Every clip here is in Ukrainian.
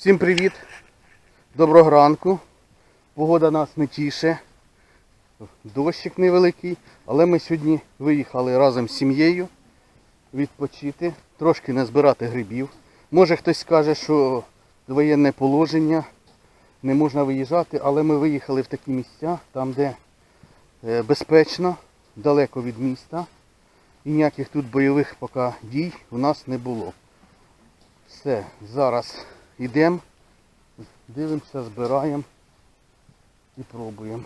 Всім привіт! Доброго ранку. Погода нас не тіше. Дощик невеликий, але ми сьогодні виїхали разом з сім'єю відпочити, трошки назбирати грибів. Може хтось скаже, що воєнне положення, не можна виїжджати, але ми виїхали в такі місця, там де е, безпечно, далеко від міста. І ніяких тут бойових поки дій у нас не було. Все, зараз йдемо, дивимося, збираємо і пробуємо.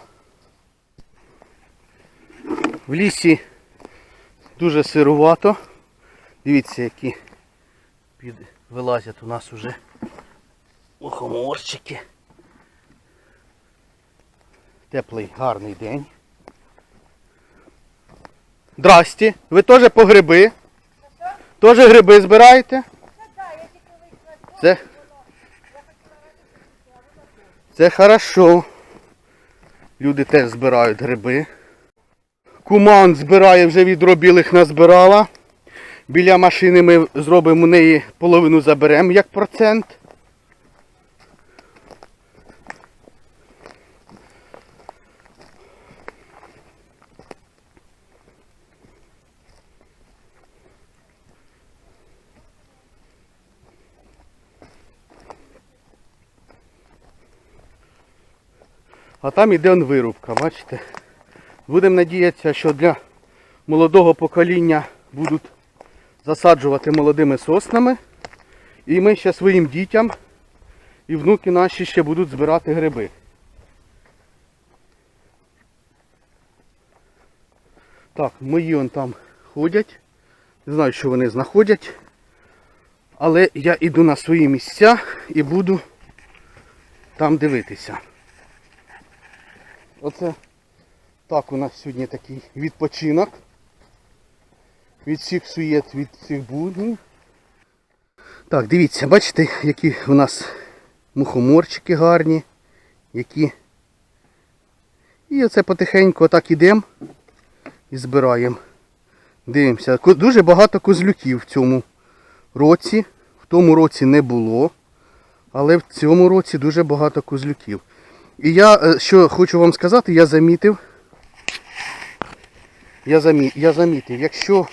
В лісі дуже сирувато. Дивіться, які під... вилазять у нас уже мухоморчики. Теплий, гарний день. Здрасте, ви теж по гриби? Теж гриби збираєте? Це, це хорошо. Люди теж збирають гриби. Куман збирає вже відро білих назбирала. Біля машини ми зробимо у неї половину заберемо як процент. А там іде вирубка, бачите? Будемо надіятися, що для молодого покоління будуть засаджувати молодими соснами. І ми ще своїм дітям і внуки наші ще будуть збирати гриби. Так, мої он там ходять. Не знаю, що вони знаходять. Але я йду на свої місця і буду там дивитися. Оце так у нас сьогодні такий відпочинок. Від всіх суєт, від всіх буднів. Так, дивіться, бачите, які у нас мухоморчики гарні, які. І оце потихеньку отак ідемо і збираємо. Дивимося. Дуже багато козлюків в цьому році. В тому році не було. Але в цьому році дуже багато козлюків. І я е, що хочу вам сказати, я замітив. Я, замі, я замітив, якщо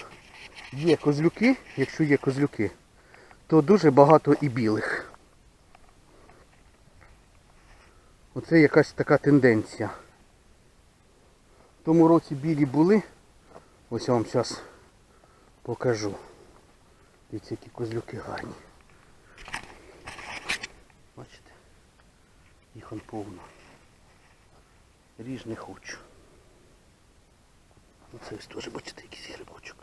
є козлюки, якщо є козлюки, то дуже багато і білих. Оце якась така тенденція. В тому році білі були. Ось я вам зараз покажу. Дивіться, які козлюки гарні. Бачите? Їх он повно. Ріж хочу. Оце ось теж, бачите, якийсь грибочок.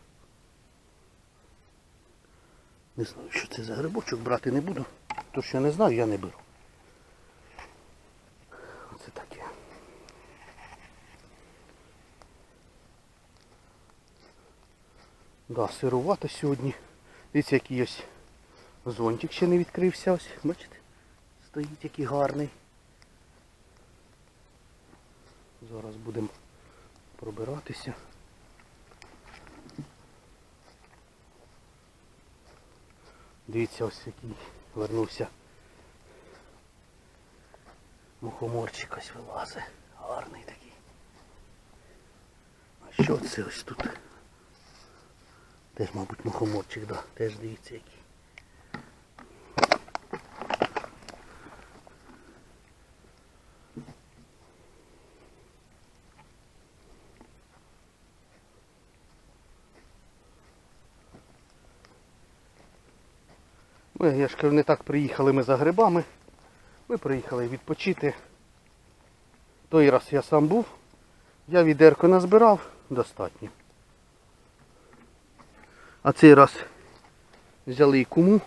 Не знаю, що це за грибочок, брати не буду. То, що я не знаю, я не беру. Оце таке. Да, сирувато сьогодні. Дивіться, який ось зонтик ще не відкрився ось. Бачите? Стоїть який гарний. Зараз будемо пробиратися. Дивіться, ось який вернувся. Мухоморчик ось вилазить. Гарний такий. А що це ось тут? Теж, мабуть, мухоморчик, да. Теж дивіться який. Ми, я ж кажу, не так приїхали ми за грибами. Ми приїхали відпочити. Той раз я сам був. Я відерко назбирав достатньо. А цей раз взяли і куму.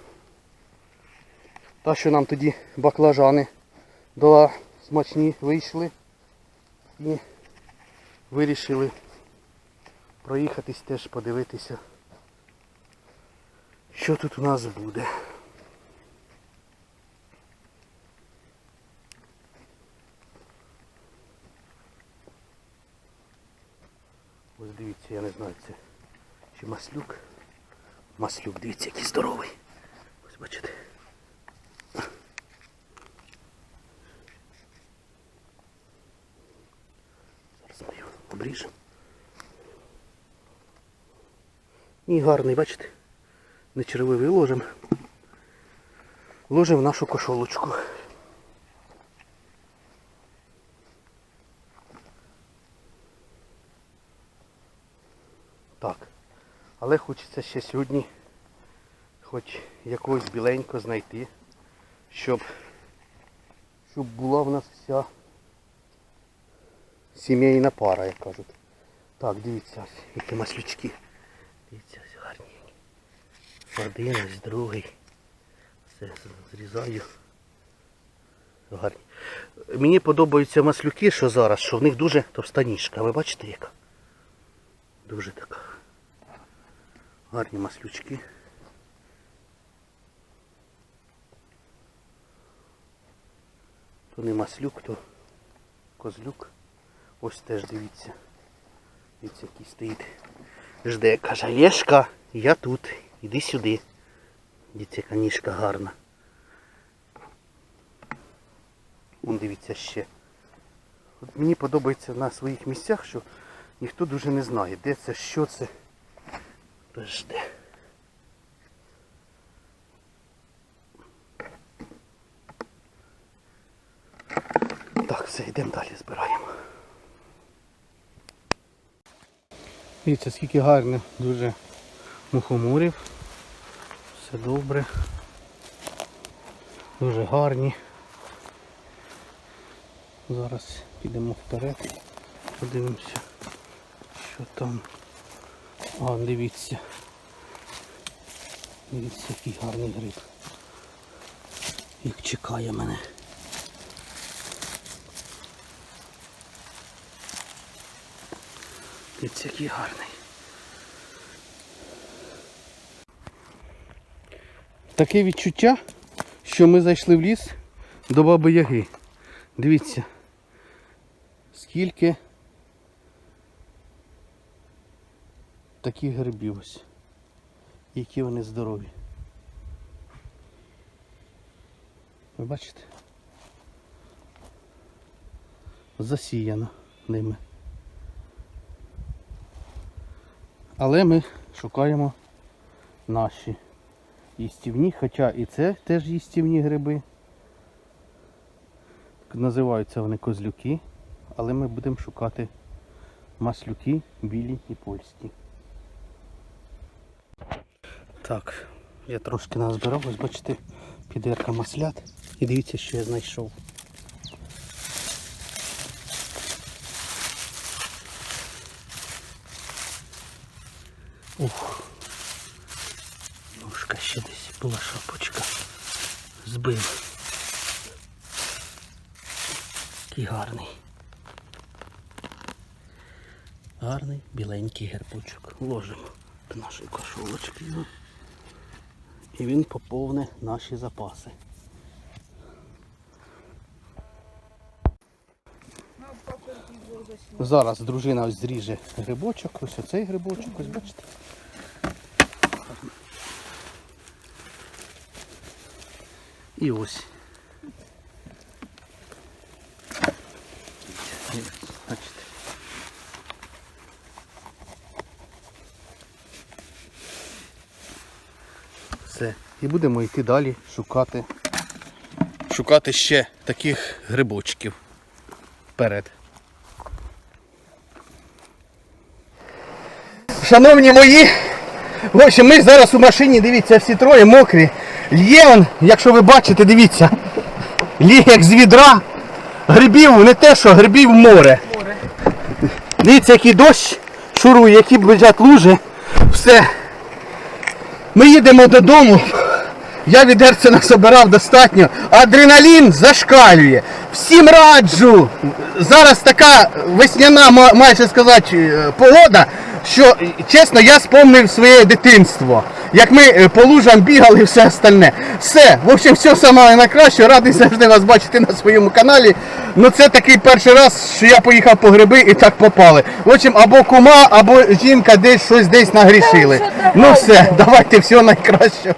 Та, що нам тоді баклажани дала смачні вийшли. І вирішили проїхатись теж подивитися, що тут у нас буде. Ось дивіться, я не знаю, це чи маслюк. Маслюк, дивіться, який здоровий. Ось бачите. Зараз ми його обріжемо. І гарний, бачите, не червивий ложимо. Ложим нашу кошолочку. Але хочеться ще сьогодні хоч якогось біленького знайти, щоб, щоб була в нас вся сімейна пара, як кажуть. Так, дивіться, які маслючки. Дивіться, ось гарні. Один, ось другий. Все зрізаю. Гарні. Мені подобаються маслюки, що зараз, що в них дуже товста ніжка. Ви бачите яка? Дуже така. Гарні маслючки. То не маслюк, то козлюк. Ось теж дивіться. Дивіться, який стоїть. Жде, каже, Лешка, я тут. Іди сюди. Дивіться, яка ніжка гарна. Вон дивіться ще. От мені подобається на своїх місцях, що ніхто дуже не знає, де це, що це. Жде. Так, все, йдемо далі, збираємо. Дивіться, скільки гарно, дуже мухоморів. Все добре. Дуже гарні. Зараз підемо вперед. Подивимося, що там. А, дивіться. Дивіться, який гарний гриб. Як чекає мене. Дивіться, який гарний. Таке відчуття, що ми зайшли в ліс до Баби Яги. Дивіться, скільки таких грибів ось. Які вони здорові. Ви бачите? Засіяно ними. Але ми шукаємо наші їстівні, хоча і це теж їстівні гриби. Називаються вони козлюки, але ми будемо шукати маслюки, білі і польські. Так, я трошки назбирав, ось бачите, підерка маслят. І дивіться, що я знайшов. Ух. Ножка ще десь була шапочка. Збив. Який гарний. Гарний біленький гербочок. Ложимо до нашої кошолочки його. І він поповне наші запаси. Зараз дружина ось зріже грибочок, ось оцей грибочок, ось бачите. І ось. Бачите. Все. І будемо йти далі шукати. Шукати ще таких грибочків. Вперед. Шановні мої, в общем, ми зараз у машині, дивіться, всі троє мокрі. Є он, якщо ви бачите, дивіться, лє як з відра. Грибів не те, що грибів море. Дивіться, який дощ шурує, які біжать лужи. Все. Ми їдемо додому. Я відерця насобирав достатньо. Адреналін зашкалює. Всім раджу. Зараз така весняна, ма- майже сказати, е, погода, що чесно, я спомнив своє дитинство. Як ми е, по лужам бігали і все остальне. Все, в общем, все саме найкраще. Радий завжди вас бачити на своєму каналі. Ну це такий перший раз, що я поїхав по гриби і так попали. В общем, або кума, або жінка десь щось десь нагрішили. Ну все, давайте всього найкращого.